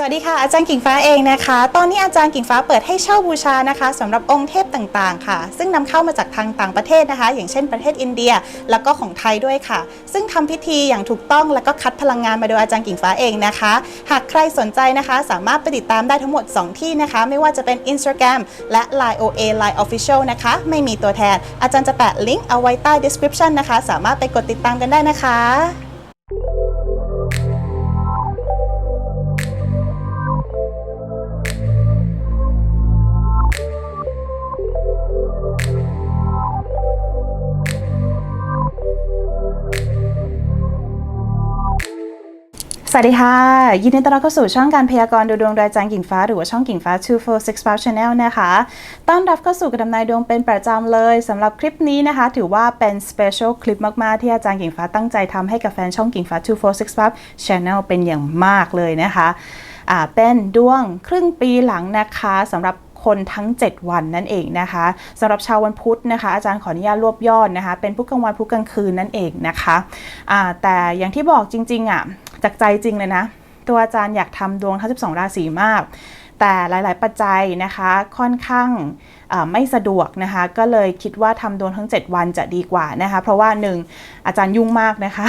สวัสดีค่ะอาจารย์กิ่งฟ้าเองนะคะ ตอนนี้อาจารย์กิ่งฟ้าเปิดให้เช่าบูชานะคะสำหรับองค์เทพต่างๆ ค่ะ ซึ่งนำเข้ามาจากทางต่างประเทศนะคะ อย่างเช่นประเทศอินเดีย แล้วก็ของไทยด้วยค่ะ ซึ่งทำพิธีอย่างถูกต้องแล้วก็คัดพลังงานมาโดยอาจารย์กิ่งฟ้าเองนะคะ หากใครสนใจนะคะ สามารถไปติดตามได้ทั้งหมด 2 ที่นะคะ ไม่ว่าจะเป็น Instagram และ Line OA Line Official นะคะ ไม่มีตัวแทน อาจารย์จะแปะลิงก์เอาไว้ใต้ description นะคะ สามารถไปกดติดตามกันได้นะคะ สวัสดีค่ะ ยินดีต้อนรับเข้าสู่ช่องการพยากรณ์ดูดวงโดยอาจารย์กิ่งฟ้า หรือว่าช่องกิ่งฟ้า2465 Channel นะคะ ต้อนรับเข้าสู่การดำนายดวงเป็นประจำเลยสำหรับคลิปนี้นะคะ ถือว่าเป็น special คลิปมาก ๆ ที่อาจารย์กิ่งฟ้าตั้งใจทำให้กับแฟนช่องกิ่งฟ้า2465 Channel เป็นอย่างมากเลยนะคะอ่าเป็นดวงครึ่งปีหลังนะคะสำหรับคนทั้ง 7 วันนั่นเองนะคะสำหรับชาววันพุธนะคะ อาจารย์ขออนุญาตรวบยอดนะคะ เป็นพุธกลางวันพุธกลางคืนนั่นเองนะคะอ่าแต่อย่างที่บอกจริงๆอะ จากใจจริงเลยนะ ตัวอาจารย์อยากทำดวงทั้ง 12 ราศีมาก แต่หลาย ๆ ปัจจัยนะคะค่อนข้าง ไม่สะดวกนะคะ ก็เลยคิดว่าทำดวงทั้ง 7 วันจะดีกว่านะคะ เพราะว่า 1 อาจารย์ยุ่งมากนะคะ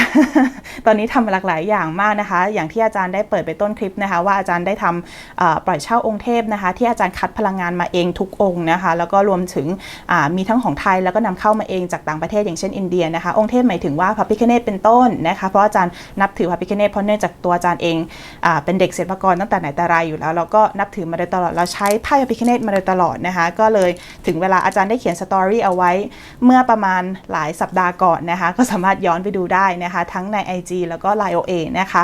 ตอนนี้ทำหลากหลายอย่างมากนะคะ อย่างที่อาจารย์ได้เปิดไปต้นคลิปนะคะ ว่าอาจารย์ได้ทำปล่อยเช่าองค์เทพนะคะ ที่อาจารย์คัดพลังงานมาเองทุกองค์นะคะ แล้วก็รวมถึงมีทั้งของไทยแล้วก็นำเข้ามาเองจากต่างประเทศอย่างเช่นอินเดียนะคะ องค์เทพหมายถึงว่าพระพิคเนตเป็นต้นนะคะ เพราะอาจารย์นับถือพระพิคเนตเพราะเนื่องจากตัวอาจารย์เองอเป็นเด็กศิลปกรตั้งแต่ไหนแต่ไรอยู่แล้วเราก็นับถือมาโดยตลอดเราใช้ไพ่พระพิคเนตมาโดยตลอดนะคะ ก็เลยถึงเวลาอาจารย์ได้เขียนสตอรี่เอาไว้ เมื่อประมาณหลายสัปดาห์ก่อนนะคะ ก็สามารถย้อนไปดูได้นะคะ ทั้งใน IG แล้วก็ Line OA นะคะ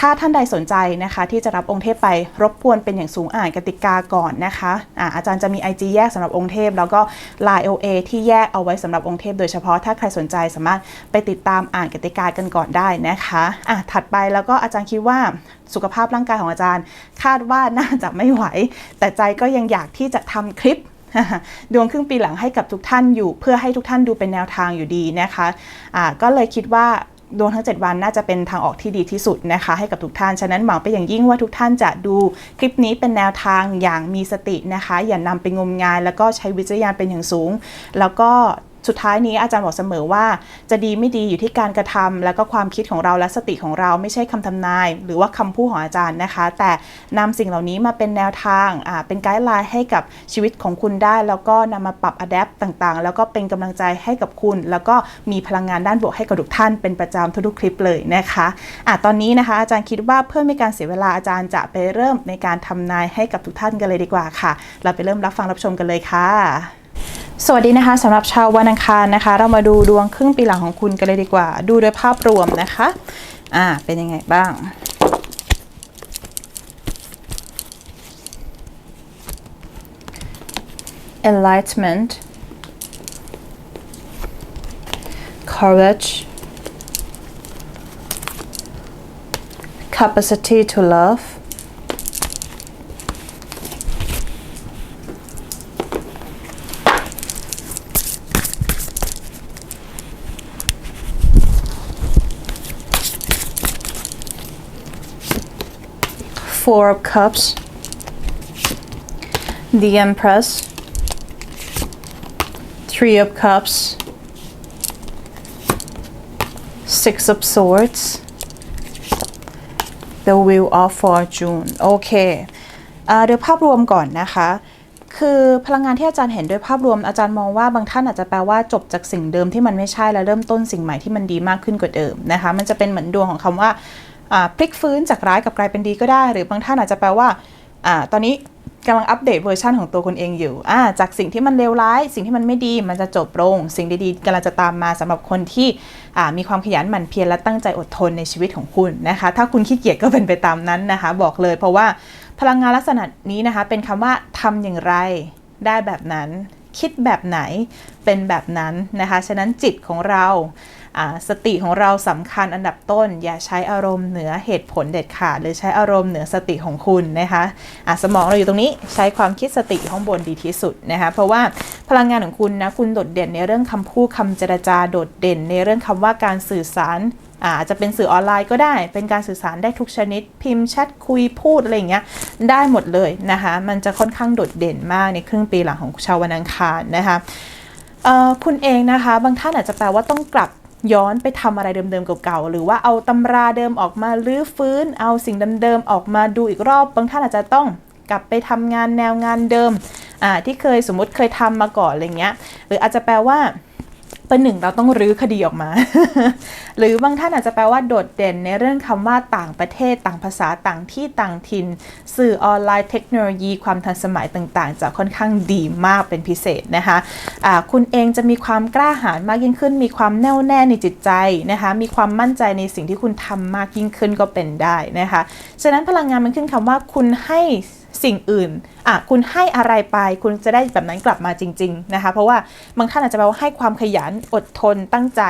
ถ้าท่านใดสนใจนะคะที่จะรับองค์เทพไปรบกวนเป็นอย่างสูงอ่านกติกาก่อนนะคะอาอาจารย์จะมี IG แยกสำหรับองค์เทพ แล้วก็ Line OA ที่แยกเอาไว้สำหรับองค์เทพ โดยเฉพาะถ้าใครสนใจสามารถไปติดตามอ่านกติกากันก่อนได้นะคะอะถัดไปแล้วก็อาจารย์คิดว่าสุขภาพร่างกายของอาจารย์ คาดว่าน่าจะไม่ไหว แต่ใจก็ยังอยากที่จะทำคลิป ดวงครึ่งปีหลังให้กับทุกท่านอยู่ เพื่อให้ทุกท่านดูเป็นแนวทางอยู่ดีนะคะะก็เลยคิดว่าดวงทั้ง 7 วันน่าจะเป็นทางออกที่ดีที่สุดนะคะให้กับทุกท่าน ฉะนั้นหวังไปอย่างยิ่งว่าทุกท่านจะดูคลิปนี้เป็นแนวทางอย่างมีสตินะคะ อย่านำไปงมงาย แล้วก็ใช้วิจารณญาณเป็นอย่างสูง แล้วก็ สุดท้ายนี้อาจารย์บอกเสมอว่า จะดีไม่ดีอยู่ที่การกระทำแล้วก็ความคิดของเราและสติของเราไม่ใช่คำทำนาย หรือว่าคำพูดของอาจารย์นะคะ แต่นำสิ่งเหล่านี้มาเป็นแนวทางเป็นไกด์ไลน์ให้กับชีวิตของคุณได้ แล้วก็นำมาปรับอัดแอปต่างๆ แล้วก็เป็นกำลังใจให้กับคุณ แล้วก็มีพลังงานด้านบวกให้กับทุกท่านเป็นประจำทุกๆคลิปเลยนะคะอะตอนนี้นะคะ อาจารย์คิดว่าเพื่อไม่การเสียเวลาอาจารย์จะไปเริ่มในการทำนายให้กับทุกท่านกันเลยดีกว่าค่ะ เราไปเริ่มรับฟังรับชมกันเลยค่ะ สวัสดีนะคะสำหรับชาววันอังคารนะคะ เรามาดูดวงครึ่งปีหลังของคุณกันเลยดีกว่า ดูโดยภาพรวมนะคะอ่าเป็นยังไงบ้าง enlightenment courage capacity to love Four of Cups, the Empress, Three of Cups, Six of Swords, the Wheel of Fortune โอเคอ่าโดยภาพรวมก่อนนะคะ คือพลังงานที่อาจารย์เห็นโดยภาพรวมอาจารย์มองว่าบางท่านอาจจะแปลว่าจบจากสิ่งเดิมที่มันไม่ใช่แล้วเริ่มต้นสิ่งใหม่ที่มันดีมากขึ้นกว่าเดิมนะคะ มันจะเป็นเหมือนดวงของคำว่าอ่า พลิกฟื้นจากร้ายกับกลายเป็นดีก็ได้ หรือบางท่านอาจจะแปลว่าอตอนนี้กำลังอัปเดตเวอร์ชันของตัวคนเองอยู่ จากสิ่งที่มันเลวร้าย สิ่งที่มันไม่ดี มันจะจบลง สิ่งดีๆกำลังจะตามมาสำหรับคนที่มีความขยันหมั่นเพียรและตั้งใจอดทนในชีวิตของคุณนะคะ ถ้าคุณขี้เกียจก็เป็นไปตามนั้นนะคะ บอกเลยเพราะว่าพลังงานลักษณะนี้นะคะ เป็นคำว่าทำอย่างไรได้แบบนั้น คิดแบบไหนเป็นแบบนั้นนะคะ ฉะนั้นจิตของเรา สติของเราสำคัญอันดับต้น อย่าใช้อารมณ์เหนือเหตุผลเด็ดขาด หรือใช้อารมณ์เหนือสติของคุณนะคะะสมองเราอยู่ตรงนี้ใช้ความคิดสติข้างบนดีที่สุดนะคะเพราะว่าพลังงานของคุณนะคุณโดดเด่นในเรื่องคำพูดคำเจรจาโดดเด่น ในเรื่องคำว่าการสื่อสารอาจจะเป็นสื่อออนไลน์ก็ได้ เป็นการสื่อสารได้ทุกชนิด พิมพ์แชทคุยพูดอะไรอย่างเงี้ย ได้หมดเลยนะคะ มันจะค่อนข้างโดดเด่นมากในครึ่งปีหลังของชาววันอังคารนะคะคุณเองนะคะ บางท่านอาจจะแปลว่าต้องกลับ ย้อนไปทำอะไรเดิมๆเก่าๆหรือว่าเอาตำราเดิมออกมาลื้อฟื้น เอาสิ่งเดิมๆออกมาดูอีกรอบ บางท่านอาจจะต้องกลับไปทำงานแนวงานเดิมที่เคยสมมุติเคยทำมาก่อนอะไรเงี้ยหรืออาจจะแปลว่า เป็นหนึ่งเราต้องรื้อคดีออกมา หรือบางท่านอาจจะแปลว่าโดดเด่นในเรื่องคำว่าต่างประเทศ ต่างภาษาต่างที่ต่างถิ่น สื่อออนไลน์เทคโนโลยีความทันสมัยต่างๆ จะค่อนข้างดีมากเป็นพิเศษนะคะะคุณเองจะมีความกล้าหาญมากยิ่งขึ้น มีความแน่วแน่ในจิตใจนะคะมีความมั่นใจในสิ่งที่คุณทำมากยิ่งขึ้นก็เป็นได้นะคะฉะนั้นพลังงานมันขึ้นคำว่าคุณให้สิ่งอื่นอะคุณให้อะไรไป คุณจะได้แบบนั้นกลับมาจริง ๆ นะคะ เพราะว่าบางท่านอาจจะแปลว่าให้ความขยันอดทนตั้งใจ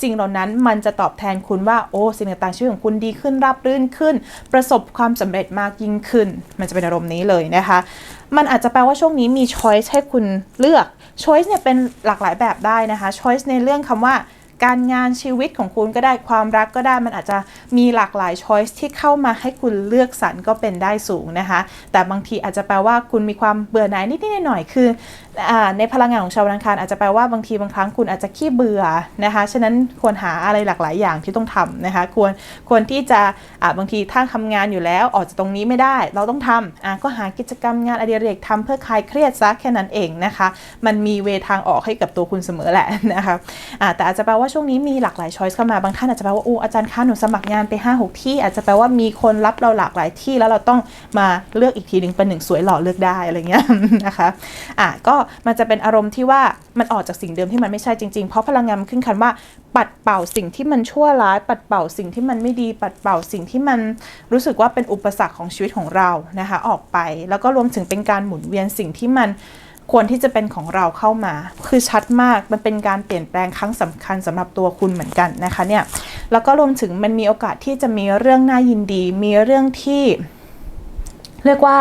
สิ่งเหล่านั้นมันจะตอบแทนคุณว่าโอ้สิ่งต่างๆชีวิตของคุณดีขึ้นราบรื่นขึ้น ประสบความสำเร็จมากยิ่งขึ้น มันจะเป็นอารมณ์นี้เลยนะคะ มันอาจจะแปลว่าช่วงนี้มีช้อยส์ให้คุณเลือกช้อยส์เนี่ยเป็นหลากหลายแบบได้นะคะช้อยส์ในเรื่องคำว่า การงานชีวิตของคุณก็ได้ความรักก็ได้มันอาจจะมีหลากหลายช้อยส์ที่เข้ามาให้คุณเลือกสรรก็เป็นได้สูงนะคะ แต่บางทีอาจจะแปลว่าคุณมีความเบื่อหน่ายนิดๆหน่อยๆคืออในพลังงานของชาววันอังคารอาจจะแปลว่าบางทีบางครั้งคุณอาจจะขี้เบื่อนะคะฉะนั้นควรหาอะไรหลากหลายอย่างที่ต้องทำนะคะควรควรที่จะบางทีถ้าทำงานอยู่แล้วออกจากตรงนี้ไม่ได้ เราต้องทำก็หากิจกรรมงานอดิเรกทำเพื่อคลายเครียดซะแค่นั้นเองนะคะ มันมีเวทางออกให้กับตัวคุณเสมอแหละนะคะแต่อาจจะแปลว่าช่วงนี้มีหลากหลายช้อยส์เข้ามาบางท่านอาจจะแปลว่าโอ้อาจารย์คะหนูสมัครงานไป 5 6 ที่ อาจจะแปลว่ามีคนรับเราหลากหลายที่แล้วเราต้องมาเลือกอีกทีหนึ่งเป็นหนึ่งสวยหล่อเลือกได้อะไรเงี้ยนะคะอะก็มันจะเป็นอารมณ์ที่ว่ามันออกจากสิ่งเดิมที่มันไม่ใช่จริงๆ เพราะพลังงานมันขึ้นคันว่าปัดเป่าสิ่งที่มันชั่วร้าย ปัดเป่าสิ่งที่มันไม่ดี ปัดเป่าสิ่งที่มันรู้สึกว่าเป็นอุปสรรคของชีวิตของเรานะคะออกไป แล้วก็รวมถึงเป็นการหมุนเวียนสิ่งที่มัน ควรที่จะเป็นของเราเข้ามา คือชัดมากมันเป็นการเปลี่ยนแปลงครั้งสำคัญสำหรับตัวคุณเหมือนกันนะคะเนี่ยแล้วก็รวมถึงมันมีโอกาสที่จะมีเรื่องน่ายินดี มีเรื่องที่ เรียกว่า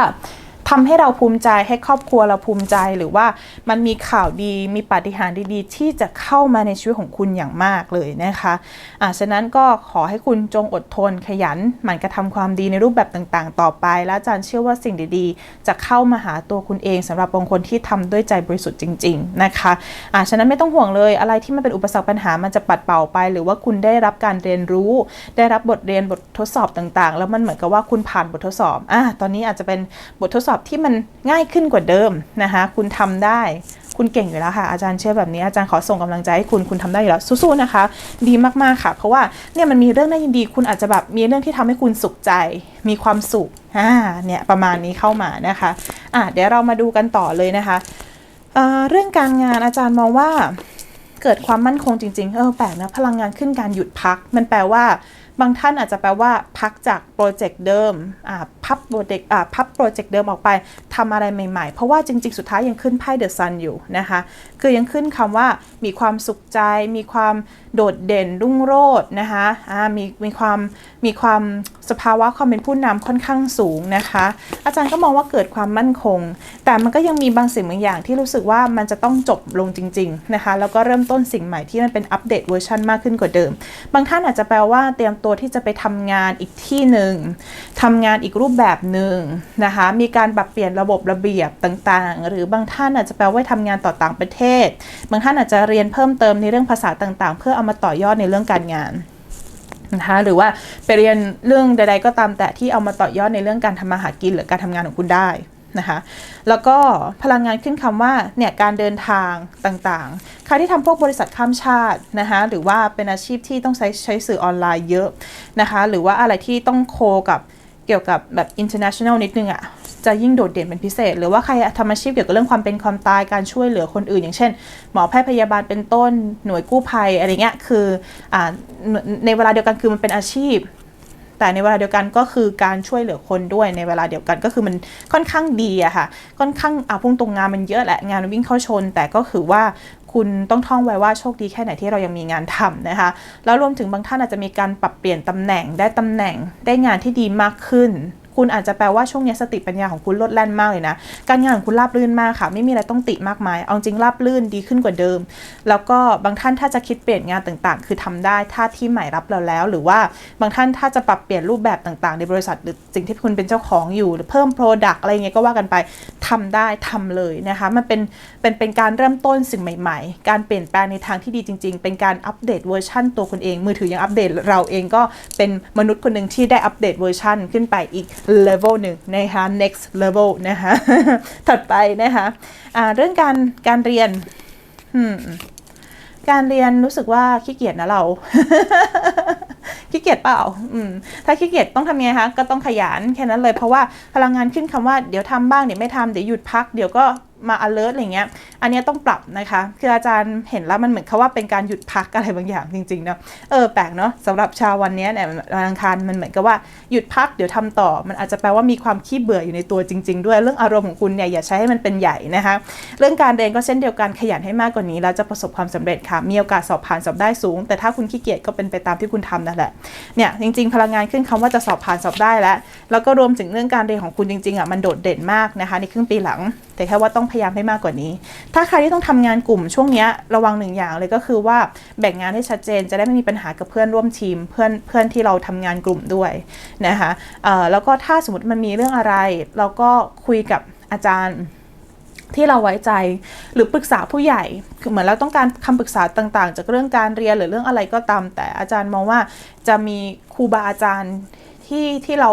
ทำให้เราภูมิใจให้ครอบครัวเราภูมิใจหรือว่ามันมีข่าวดีมีปาฏิหาริย์ดีๆ ที่จะเข้ามาในชีวิตของคุณอย่างมากเลยนะคะอ่าฉะนั้นก็ขอให้คุณจงอดทนขยันหมั่นกระทำความดีในรูปแบบต่างๆ ต่อไป และอาจารย์เชื่อว่าสิ่งดีๆ จะเข้ามาหาตัวคุณเองสำหรับบางคนที่ทำด้วยใจบริสุทธิ์จริง ๆนะคะอ่าฉะนั้นไม่ต้องห่วงเลยอะไรที่มันเป็นอุปสรรคปัญหามันจะปัดเป่าไป หรือว่าคุณได้รับการเรียนรู้ ได้รับบทเรียนบททดสอบต่างๆ แล้วมันเหมือนกับว่าคุณผ่านบททดสอบอ่าตอนนี้อาจจะเป็นบททดสอบที่มันง่ายขึ้นกว่าเดิมนะคะคุณทำได้ คุณเก่งอยู่แล้วค่ะ อาจารย์เชื่อแบบนี้อาจารย์ขอส่งกำลังใจให้คุณคุณทำได้อยู่แล้วสู้ๆนะคะ ดีมากๆค่ะ เพราะว่าเนี่ยมันมีเรื่องน่ายินดี คุณอาจจะแบบมีเรื่องที่ทำให้คุณสุขใจ มีความสุขอ่าเนี่ยประมาณนี้เข้ามานะคะอะเดี๋ยวเรามาดูกันต่อเลยนะคะเเรื่องการงานอาจารย์มองว่าเกิดความมั่นคงจริงๆ เออแปลกนะพลังงานขึ้นการหยุดพัก มันแปลว่า บางท่านอาจจะแปลว่า พักจากโปรเจกต์เดิมอ่า พับโปรเจกต์อ่าพับโปรเจกต์เดิมออกไปทำอะไรใหม่ๆ เพราะว่าจริง ๆ สุดท้ายยังขึ้นไพ่เดอะซันอยู่นะคะ คือยังขึ้นคำว่ามีความสุขใจ มีความโดดเด่นรุ่งโรจน์นะคะอ่ามีมีความมีความสภาวะความเป็นผู้นำค่อนข้างสูงนะคะ อาจารย์ก็มองว่าเกิดความมั่นคง แต่มันก็ยังมีบางสิ่งบางอย่างที่รู้สึกว่ามันจะต้องจบลงจริง ๆ นะคะ แล้วก็เริ่มต้นสิ่งใหม่ที่มันเป็นอัปเดตเวอร์ชันมากขึ้นกว่าเดิม บางท่านอาจจะแปลว่าเตรียมตัวที่จะไปทำงานอีกที่หนึ่งทำงานอีกรูปแบบหนึ่งนะคะ มีการปรับเปลี่ยนระบบระเบียบต่างๆ หรือบางท่านอาจจะแปลว่าทำงานต่อต่างประเทศ บางท่านอาจจะเรียนเพิ่มเติมในเรื่องภาษาต่างๆ เพื่อเอามาต่อยอดในเรื่องการงานนะคะหรือว่าไปเรียนเรื่องใด ๆ ก็ตามแต่ที่เอามาต่อยอดในเรื่องการทำมาหากินหรือการทำงานของคุณได้นะคะแล้วก็พลังงานขึ้นคำว่าเนี่ยการเดินทางต่างๆ ใครที่ทำพวกบริษัทข้ามชาตินะคะหรือว่าเป็นอาชีพที่ต้องใช้ใช้สื่อออนไลน์เยอะนะคะหรือว่าอะไรที่ต้องโคกับ เกี่ยวกับแบบ international นิดนึงอะ่ะจะยิ่งโดดเด่นเป็นพิเศษ หรือว่าใครทำอาชีพเกี่ยวกับเรื่องความเป็นความตายการช่วยเหลือคนอื่น อย่างเช่น หมอแพทย์พยาบาลเป็นต้นหน่วยกู้ภัยอะไรเงี้ยคืออในเวลาเดียวกันคือมันเป็นอาชีพ แต่ในเวลาเดียวกันก็คือการช่วยเหลือคนด้วยในเวลาเดียวกันก็คือมันค่อนข้างดีอะค่ะค่อนข้างอาพุ่งตรงงานมันเยอะแหละงานวิ่งเข้าชน แต่ก็คือว่า คุณต้องท่องไว้ว่าโชคดีแค่ไหนที่เรายังมีงานทำนะคะ แล้วรวมถึงบางท่านอาจจะมีการปรับเปลี่ยนตำแหน่งได้ตำแหน่งได้งานที่ดีมากขึ้น คุณอาจจะแปลว่าช่วงนี้สติปัญญาของคุณลดแล่นมากเลยนะ การงานของคุณราบรื่นมากค่ะ ไม่มีอะไรต้องติมากมาย เอาจริงราบรื่นดีขึ้นกว่าเดิม แล้วก็บางท่านถ้าจะคิดเปลี่ยนงานต่างๆ คือทำได้ถ้าที่ใหม่รับเราแล้ว หรือว่าบางท่านถ้าจะปรับเปลี่ยนรูปแบบต่างๆ ในบริษัทหรือสิ่งที่คุณเป็นเจ้าของอยู่หรือเพิ่ม Product อะไรเงี้ยก็ว่ากันไปทำได้ทำเลยนะคะ มันเป็นเป็นเป็นการเริ่มต้นสิ่งใหม่ ๆ การเปลี่ยนแปลงในทางที่ดีจริง ๆ เป็นการอัปเดตเวอร์ชันตัวคุณเองมือถือยังอัปเดตเราเองก็เป็นมนุษย์คนหนึ่งที่ได้อัปเดตเวอร์ชันขึ้นไปอีกเลเวลหนึ่งนะคะ next level นะคะถัดไปนะคะะเรื่องการการเรียนการเรียนรู้สึกว่าขี้เกียจนะเรา ขี้เกียจเปล่า อืม ถ้าขี้เกียจต้องทำไงคะ ก็ต้องขยันแค่นั้นเลย เพราะว่าพลังงานขึ้นคำว่าเดี๋ยวทำบ้างเดี๋ยวไม่ทำเดี๋ยวหยุดพักเดี๋ยวก็ มา alert อะไรเงี้ย อันนี้ต้องปรับนะคะ คืออาจารย์เห็นแล้วมันเหมือนคาว่าเป็นการหยุดพักอะไรบางอย่างจริงๆเนาะ เออแปลกเนาะสำหรับชาววันนี้เนี่ยวันอังคารมันเหมือนกับว่าหยุดพักเดี๋ยวทำต่อ มันอาจจะแปลว่ามีความขี้เบื่ออยู่ในตัวจริง ๆ ด้วย เรื่องอารมณ์ของคุณเนี่ยอย่าใช้ให้มันเป็นใหญ่นะคะ เรื่องการเรียนก็เช่นเดียวกันขยันให้มากกว่านี้แล้วจะประสบความสำเร็จค่ะ มีโอกาสสอบผ่านสอบได้สูง แต่ถ้าคุณขี้เกียจก็เป็นไปตามที่คุณทำนั่นแหละ เนี่ยจริง ๆ พลังงานขึ้นคำว่าจะสอบผ่านสอบได้แล้ว แล้วก็รวมถึงเรื่องการเรียนของคุณจริงๆอะมันโดดเด่นมากนะคะในครึ่งปีหลัง แต่แค่ว่าต้องพยายามให้มากกว่านี้ ถ้าใครที่ต้องทำงานกลุ่มช่วงนี้ระวังหนึ่งอย่างเลยก็คือว่าแบ่งงานให้ชัดเจนจะได้ไม่มีปัญหากับเพื่อนร่วมทีม เพื่อนเพื่อนที่เราทำงานกลุ่มด้วยนะคะแล้วก็ถ้าสมมติมันมีเรื่องอะไร เราก็คุยกับอาจารย์ที่เราไว้ใจหรือปรึกษาผู้ใหญ่คือเหมือนเราต้องการคำปรึกษาต่างๆ จากเรื่องการเรียนหรือเรื่องอะไรก็ตาม แต่อาจารย์มองว่าจะมีครูบาอาจารย์ ที่ที่เรา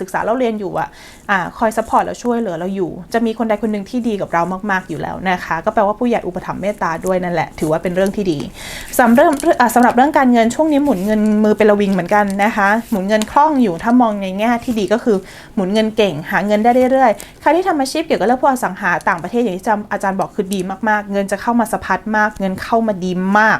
ศึกษาเราเรียนอยู่อะอ่าคอยซัพพอร์ตเราช่วยเหลือเราอยู่ จะมีคนใดคนหนึ่งที่ดีกับเรามาก ๆอยู่แล้วนะคะ ก็แปลว่าผู้ใหญ่อุปถัมภ์เมตตาด้วยนั่นแหละ ถือว่าเป็นเรื่องที่ดีสำหรับสำหรับเรื่องการเงินช่วงนี้หมุนเงินมือเป็นระวิงเหมือนกันนะคะ หมุนเงินคล่องอยู่ถ้ามองในแง่ที่ดีก็คือหมุนเงินเก่ง หาเงินได้เรื่อยๆใครที่ทำอาชีพเกี่ยวกับเรื่องพวกอสังหาต่างประเทศอย่างที่อาจารย์บอกคือดีมากๆ เงินจะเข้ามาสะพัดมาก เงินเข้ามาดีมาก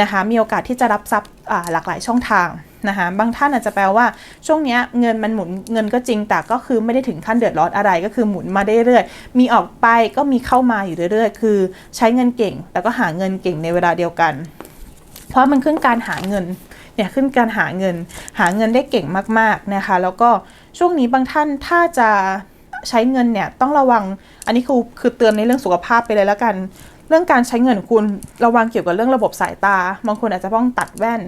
นะคะ มีโอกาสที่จะรับทรัพย์หลากหลายช่องทาง นะคะบางท่านอาจจะแปลว่าช่วงนี้เงินมันหมุนเงินก็จริงแต่ก็คือไม่ได้ถึงขั้นเดือดร้อนอะไรก็คือหมุนมาได้เรื่อยๆมีออกไปก็มีเข้ามาอยู่เรื่อยๆ คือใช้เงินเก่ง แต่ก็หาเงินเก่งในเวลาเดียวกัน เพราะมันขึ้นการหาเงินเนี่ยขึ้นการหาเงิน หาเงินได้เก่งมากๆนะคะแล้วก็ช่วงนี้บางท่านถ้าจะใช้เงินเนี่ยต้องระวัง อันนี้คือคือเตือนในเรื่องสุขภาพไปเลยแล้วกัน เรื่องการใช้เงินคุณระวังเกี่ยวกับเรื่องระบบสายตา บางคนอาจจะต้องตัดแว่น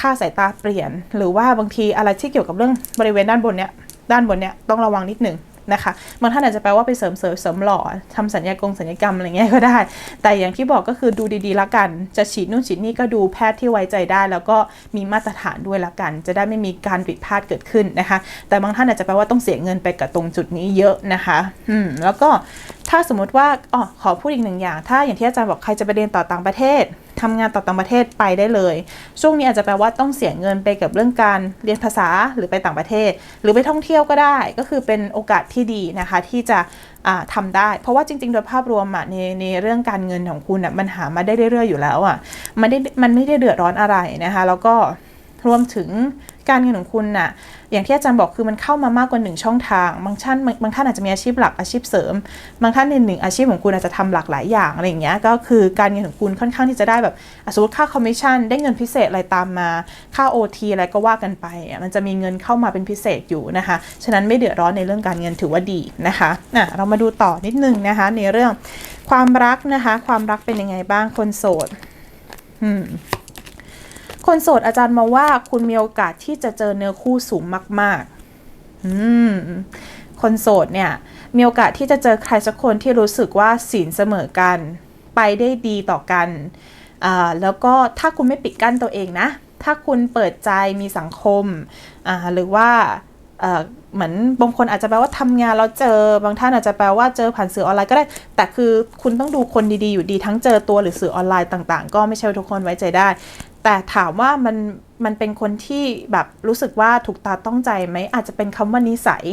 ค่าสายตาเปลี่ยน หรือว่าบางทีอะไรที่เกี่ยวกับเรื่องบริเวณด้านบนเนี้ย ด้านบนเนี้ยต้องระวังนิดหนึ่ง นะคะบางท่านอาจจะแปลว่าไปเสริมเสริมเสริมหล่อทำสัญญากงสัญญกรรมอะไรเงี้ยก็ได้ แต่อย่างที่บอกก็คือดูดีๆละกัน จะฉีดนู่นฉีดนี่ก็ดูแพทย์ที่ไว้ใจได้ แล้วก็มีมาตรฐานด้วยละกัน จะได้ไม่มีการผิดพลาดเกิดขึ้นนะคะ แต่บางท่านอาจจะแปลว่าต้องเสียเงินไปกับตรงจุดนี้เยอะนะคะอืมแล้วก็ถ้าสมมติว่าอ๋อขอพูดอีกหนึ่งอย่าง ถ้าอย่างที่อาจารย์บอกใครจะไปเรียนต่อต่างประเทศ ทำงานต่อต่างประเทศไปได้เลย ช่วงนี้อาจจะแปลว่าต้องเสียเงินไปกับเรื่องการเรียนภาษาหรือไปต่างประเทศ หรือไปท่องเที่ยวก็ได้ ก็คือเป็นโอกาสที่ดีนะคะที่จะทำทำได้ เพราะว่าจริง ๆ โดยภาพรวมอะในในเรื่องการเงินของคุณอะมันหามาได้เรื่อยๆอยู่แล้วอะมันได้มันไม่ได้เดือดร้อนอะไรนะคะ แล้วก็ รวมถึงการเงินของคุณน่ะอย่างที่อาจารย์บอกคือมันเข้ามามากกว่าหนึ่งช่องทาง บางท่านบางท่านอาจจะมีอาชีพหลักอาชีพเสริม บางท่านในหนึ่งอาชีพของคุณอาจจะทำหลากหลายอย่างอะไรอย่างเงี้ยก็คือการเงินของคุณค่อนข้างที่จะได้แบบอะสมมติค่าคอมมิชชั่นได้เงินพิเศษอะไรตามมา ค่า OT อะไรก็ว่ากันไป มันจะมีเงินเข้ามาเป็นพิเศษอยู่นะคะฉะนั้นไม่เดือดร้อนในเรื่องการเงินถือว่าดีนะคะอะเรามาดูต่อนิดนึงนะคะในเรื่องความรักนะคะ ความรักเป็นยังไงบ้างคนโสด อืม คนโสดอาจารย์มาว่าคุณมีโอกาสที่จะเจอเนื้อคู่สูงมาก ๆ อืม คนโสดเนี่ย มีโอกาสที่จะเจอใครสักคนที่รู้สึกว่าศีลเสมอกัน ไปได้ดีต่อกันอ่าแล้วก็ถ้าคุณไม่ปิดกั้นตัวเองนะ ถ้าคุณเปิดใจมีสังคมอ่าหรือว่าเหมือนบางคนอาจจะแปลว่าทำงานแล้วเจอบางท่านอาจจะแปลว่าเจอผ่านสื่อออนไลน์ก็ได้ แต่คือคุณต้องดูคนดีๆอยู่ดีทั้งเจอตัวหรือสื่อออนไลน์ต่าง ๆ ก็ไม่ใช่ทุกคนไว้ใจได้ แต่ถามว่ามันมันเป็นคนที่แบบรู้สึกว่าถูกตาต้องใจไหมอาจจะเป็นคำว่านิสัย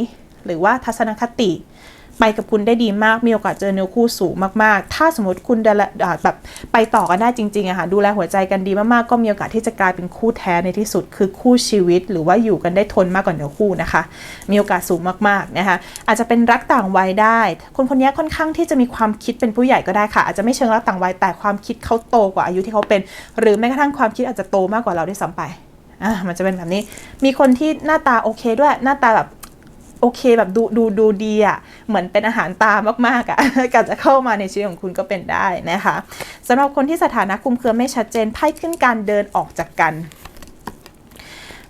หรือว่าทัศนคติ ไปกับคุณได้ดีมาก มีโอกาสเจอเนื้อคู่สูงมากๆ ถ้าสมมติคุณแลอ่าแบบไปต่อกันได้จริงๆอะค่ะดูแลหัวใจกันดีมากๆ ก็มีโอกาสที่จะกลายเป็นคู่แท้ในที่สุด คือคู่ชีวิต หรือว่าอยู่กันได้ทนมากกว่าเนื้อคู่นะคะ มีโอกาสสูงมากๆนะคะอาจจะเป็นรักต่างวัยได้ คนคนนี้ค่อนข้างที่จะมีความคิดเป็นผู้ใหญ่ก็ได้ค่ะ อาจจะไม่เชิงรักต่างวัยแต่ความคิดเขาโตกว่าอายุที่เขาเป็น หรือแม้กระทั่งความคิดอาจจะโตมากกว่าเราด้วยซ้ำไปอะมันจะเป็นแบบนี้ มีคนที่หน้าตาโอเคด้วย หน้าตาแบบ โอเคแบบดูดูดูดีอะ่ะเหมือนเป็นอาหารตามากๆอะ่ะการจะเข้ามาในชีวิตของคุณก็เป็นได้นะคะสำหรับคนที่สถานะคุมเครือไม่ชัดเจนไพ่ขึ้นการเดินออกจากกัน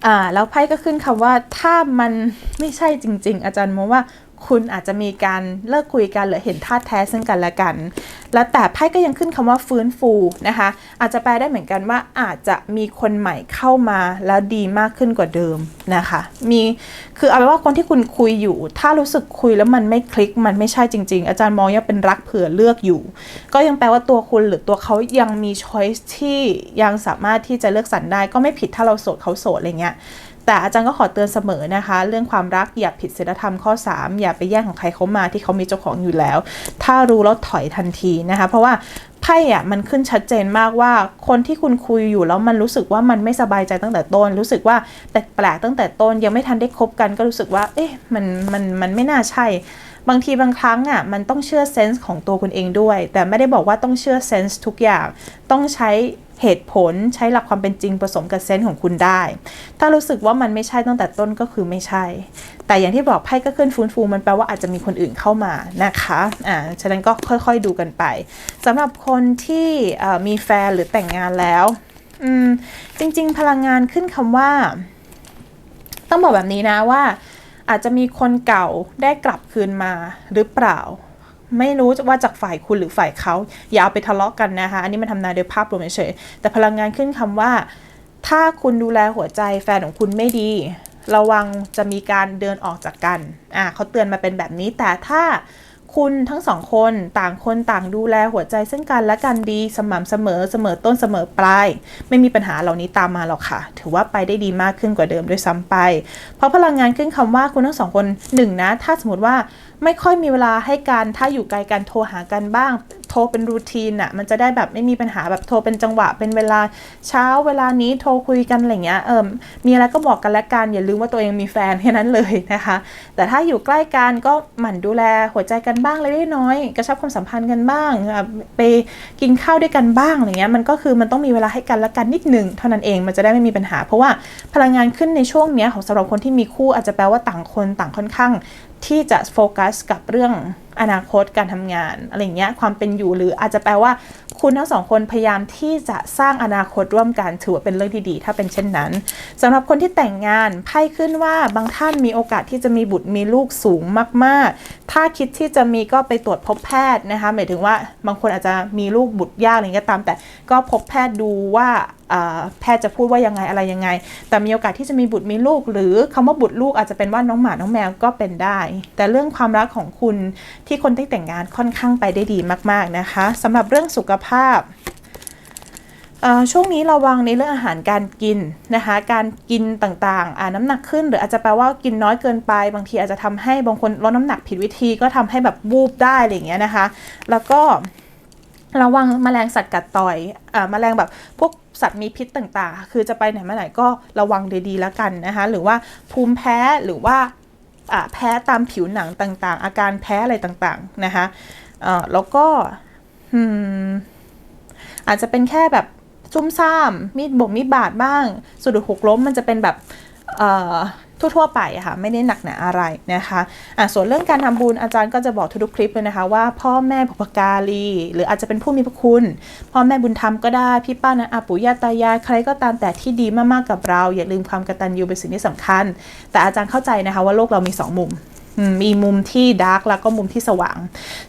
อ่าแล้วไพ่ก็ขึ้นคำว่าถ้ามันไม่ใช่จริง ๆ อาจารย์มองว่า คุณอาจจะมีการเลิกคุยกันหรือเห็นท่าแท้ซึ่งกันและกัน และแต่ไพ่ก็ยังขึ้นคำว่าฟื้นฟูนะคะ อาจจะแปลได้เหมือนกันว่าอาจจะมีคนใหม่เข้ามาแล้วดีมากขึ้นกว่าเดิมนะคะ มีคือเอาเป็นว่าคนที่คุณคุยอยู่ ถ้ารู้สึกคุยแล้วมันไม่คลิกมันไม่ใช่จริง ๆ อาจารย์มองยังเป็นรักเผื่อเลือกอยู่ ก็ยังแปลว่าตัวคุณหรือตัวเขายังมีช้อยส์ที่ยังสามารถที่จะเลือกสรรได้ก็ไม่ผิดถ้าเราโสดเขาโสดอะไรเงี้ย แต่อาจารย์ก็ขอเตือนเสมอนะคะ เรื่องความรักอย่าผิดศีลธรรมข้อ 3 อย่าไปแย่งของใครเขามาที่เขามีเจ้าของอยู่แล้ว ถ้ารู้แล้วถอยทันทีนะคะ เพราะว่าไพ่อะมันขึ้นชัดเจนมากว่าคนที่คุณคุยอยู่แล้วมันรู้สึกว่ามันไม่สบายใจตั้งแต่ต้น รู้สึกว่าแปลกๆตั้งแต่ต้นยังไม่ทันได้คบกันก็รู้สึกว่า เอ๊ะมันมันมันไม่น่าใช่บางทีบางครั้งอะมันต้องเชื่อเซนส์ของตัวคุณเองด้วย แต่ไม่ได้บอกว่าต้องเชื่อเซนส์ทุกอย่าง ต้องใช้ เหตุผลใช้หลักความเป็นจริงผสมกับเซนส์ของคุณได้ ถ้ารู้สึกว่ามันไม่ใช่ตั้งแต่ต้นก็คือไม่ใช่ แต่อย่างที่บอกไพ่ก็ขึ้นฟื้นฟูมันแปลว่าอาจจะมีคนอื่นเข้ามานะคะอ่าฉะนั้นก็ค่อยๆดูกันไปสำหรับคนที่มีแฟนหรือแต่งงานแล้วอืมจริง ๆ พลังงานขึ้นคำว่า ต้องบอกแบบนี้นะว่าอาจจะมีคนเก่าได้กลับคืนมาหรือเปล่า ไม่รู้ว่าจากฝ่ายคุณหรือฝ่ายเขาอย่าเอาไปทะเลาะกันนะคะ อันนี้มันทำนายโดยภาพรวมเฉยแต่พลังงานขึ้นคำว่า ถ้าคุณดูแลหัวใจแฟนของคุณไม่ดี ระวังจะมีการเดินออกจากกันอ่าเขาเตือนมาเป็นแบบนี้แต่ถ้าคุณทั้งสองคนต่างคนต่างดูแลหัวใจซึ่งกันและกันดีสม่ำเสมอเสมอต้นเสมอปลาย ไม่มีปัญหาเหล่านี้ตามมาหรอกค่ะ ถือว่าไปได้ดีมากขึ้นกว่าเดิมด้วยซ้ำไป เพราะพลังงานขึ้นคำว่าคุณทั้งสองคนหนึ่งนะ ถ้าสมมติว่าไม่ค่อยมีเวลาให้กันถ้าอยู่ไกลกันโทรหากันบ้าง โทรเป็นรูทีนอะมันจะได้แบบไม่มีปัญหาแบบโทรเป็นจังหวะเป็นเวลาเช้าเวลานี้โทรคุยกันอะไรเงี้ยเออมีอะไรก็บอกกันและกันอย่าลืมว่าตัวเองมีแฟนแค่นั้นเลยนะคะ แต่ถ้าอยู่ใกล้กันก็หมั่นดูแลหัวใจกันบ้างเล็กน้อยกระชับความสัมพันธ์กันบ้างไปกินข้าวด้วยกันบ้างอะไรเงี้ยมันก็คือมันต้องมีเวลาให้กันและกันนิดหนึ่งเท่านั้นเองมันจะได้ไม่มีปัญหา เพราะว่าพลังงานขึ้นในช่วงเนี้ยของสำหรับคนที่มีคู่อาจจะแปลว่าต่างคนต่างค่อนข้าง ที่จะโฟกัสกับเรื่อง อนาคตการทำงานอะไรเงี้ยความเป็นอยู่หรืออาจจะแปลว่า คุณทั้งสองคนพยายามที่จะสร้างอนาคตร่วมกันถือว่าเป็นเรื่องที่ดีถ้าเป็นเช่นนั้นสำหรับคนที่แต่งงานไพ่ขึ้นว่าบางท่านมีโอกาสที่จะมีบุตรมีลูกสูงมาก ๆ ถ้าคิดที่จะมีก็ไปตรวจพบแพทย์นะคะหมายถึงว่าบางคนอาจจะมีลูกบุตรยากอะไรเงี้ยตาม แต่ก็พบแพทย์ดูว่าอ่าแพทย์จะพูดว่ายังไงอะไรยังไง แต่มีโอกาสที่จะมีบุตรมีลูก หรือคำว่าบุตรลูกอาจจะเป็นว่าน้องหมาน้องแมวก็เป็นได้ แต่เรื่องความรักของคุณที่คนที่แต่งงานค่อนข้างไปได้ดีมาก ๆนะคะสำหรับเรื่องสุขภาพช่วงนี้ระวังในเรื่องอาหารการกินนะคะ การกินต่างๆอ่าน้ำหนักขึ้น หรืออาจจะแปลว่ากินน้อยเกินไป บางทีอาจจะทำให้บางคนลดน้ำหนักผิดวิธีก็ทำให้แบบวูบได้อะไรอย่างเงี้ยนะคะ แล้วก็ระวังแมลงสัตว์กัดต่อยอ่าแมลงแบบพวกสัตว์มีพิษต่างๆ คือจะไปไหนมาไหนก็ระวังดีๆแล้วกันนะคะ หรือว่าภูมิแพ้หรือว่า แพ้ตามผิวหนังต่างๆ อาการแพ้อะไรต่างๆนะคะแล้วก็อาจจะเป็นแค่แบบซุ่มซ่าม มีดบกมีดบาดบ้างสะดุดหกล้มมันจะเป็นแบบ ทั่วๆไปค่ะไม่ได้หนักหนาอะไรนะคะอะส่วนเรื่องการทำบุญอาจารย์ก็จะบอกทุกๆคลิปเลยนะคะว่าพ่อแม่บุพการี หรืออาจจะเป็นผู้มีพระคุณ พ่อแม่บุญธรรมก็ได้พี่ป้านะอาปู่ย่าตายายใครก็ตามแต่ที่ดีมากๆกับเรา อย่าลืมความกตัญญูเป็นสิ่งที่สำคัญ แต่อาจารย์เข้าใจนะคะว่าโลกเรามีสองมุม มีมุมที่ดาร์กแล้วก็มุมที่สว่าง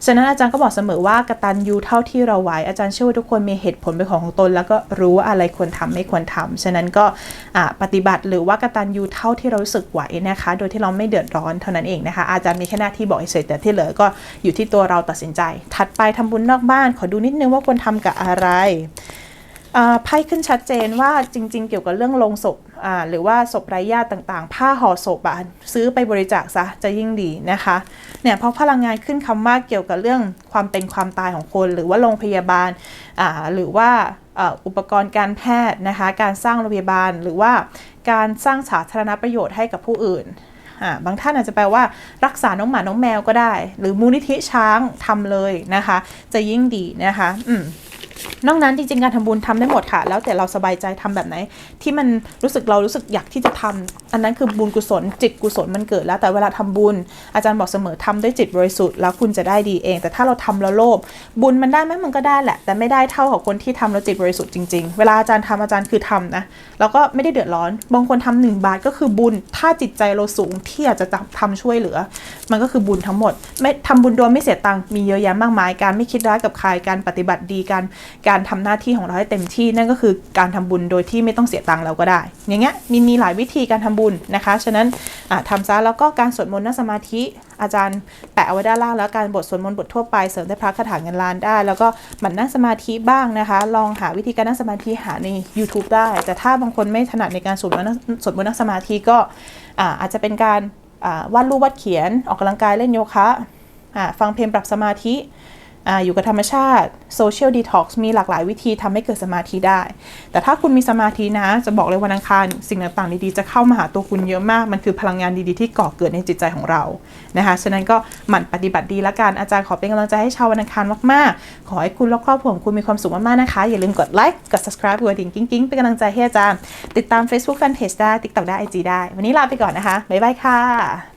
ฉะนั้นอาจารย์ก็บอกเสมอว่ากตัญญูเท่าที่เราไหวอาจารย์เชื่อว่าทุกคนมีเหตุผลเป็นของของตน แล้วก็รู้ว่าอะไรควรทำไม่ควรทำฉะนั้นก็ปฏิบัติหรือว่ากตัญญูเท่าที่เรารู้สึกไหวนะคะ โดยที่เราไม่เดือดร้อนเท่านั้นเองนะคะ อาจารย์มีแค่หน้าที่บอกเฉยแต่ที่เหลือก็อยู่ที่ตัวเราตัดสินใจ ถัดไปทำบุญนอกบ้าน ขอดูนิดนึงว่าควรทำกับอะไร ไพ่ขึ้นชัดเจนว่าจริง ๆ เกี่ยวกับเรื่องลงศพหรือว่าศพไร้ญาติต่างๆ ผ้าห่อศพอะซื้อไปบริจาคซะจะยิ่งดีนะคะเนี่ยเพราะพลังงานขึ้นคำว่าเกี่ยวกับเรื่องความเป็นความตายของคน หรือว่าโรงพยาบาลหรือว่าอุปกรณ์การแพทย์นะคะการสร้างโรงพยาบาลหรือว่าการสร้างสาธารณประโยชน์ให้กับผู้อื่นบางท่านอาจจะแปลว่ารักษาน้องหมาน้องแมวก็ได้ หรือมูลนิธิช้างทำเลยนะคะ จะยิ่งดีนะคะ อืม นอกนั้นจริงๆการทำบุญทำได้หมดค่ะ แล้วแต่เราสบายใจทำแบบไหน ที่มันรู้สึกเรารู้สึกอยากที่จะทำอันนั้นคือบุญกุศล จิตกุศลมันเกิดแล้วแต่เวลาทำบุญ อาจารย์บอกเสมอทำด้วยจิตบริสุทธิ์แล้วคุณจะได้ดีเอง แต่ถ้าเราทำแล้วโลภบุญมันได้ไหมมันก็ได้แหละ แต่ไม่ได้เท่ากับคนที่ทำแล้วจิตบริสุทธิ์จริงๆ เวลาอาจารย์ทำอาจารย์คือทำนะแล้วก็ไม่ได้เดือดร้อนบางคนทำหนึ่งบาทก็คือบุญ ถ้าจิตใจเราสูงที่อยากจะทำช่วยเหลือ มันก็คือบุญทั้งหมด ไม่ทำบุญโดยไม่เสียตังค์มีเยอะแยะมากมาย การไม่คิดร้ายกับใครการปฏิบัติดีการการทำหน้าที่ของเราให้เต็มที่นั่นก็คือการทำบุญโดยที่ไม่ต้องเสียตังค์เราก็ได้ อย่างเงี้ยมีมีหลายวิธีการทำบุญนะคะ ฉะนั้นอะทำซะแล้วก็การสวดมนต์นั่งสมาธิอาจารย์แปะเอาไว้ด้านล่างแล้วการบทสวดมนต์บททั่วไปเสริมได้พระคาถาเงินล้านได้ แล้วก็หมั่นนั่งสมาธิบ้างนะคะ ลองหาวิธีการนั่งสมาธิหาใน YouTube ได้ แต่ถ้าบางคนไม่ถนัดในการสวดมนต์นั่งสวดมนต์นั่งสมาธิก็อาจจะเป็นการวาดรูปวาดเขียนออกกำลังกายเล่นโยคะฟังเพลงปรับสมาธิ ออยู่กับธรรมชาติโซเชียลดีท็อกซ์มีหลากหลายวิธีทำให้เกิดสมาธิได้ แต่ถ้าคุณมีสมาธินะ จะบอกเลยวันอังคารสิ่งต่างๆดีๆ จะเข้ามาหาตัวคุณเยอะมาก มันคือพลังงานดีๆ ที่ก่อเกิดในจิตใจของเรานะคะฉะนั้นก็หมั่นปฏิบัติดีละกันอาจารย์ขอเป็นกำลังใจให้ชาววันอังคารมากๆ ขอให้คุณและครอบครัวของคุณมีความสุขมากๆนะคะ อย่าลืมกดไลค์กด subscribe กดดิ่งกิ๊งๆเป็นกำลังใจให้อาจารย์ ติดตาม Facebook Fanpage ได้ TikTok ได้ IG ได้ วันนี้ลาไปก่อนนะคะบ๊ายบายค่ะ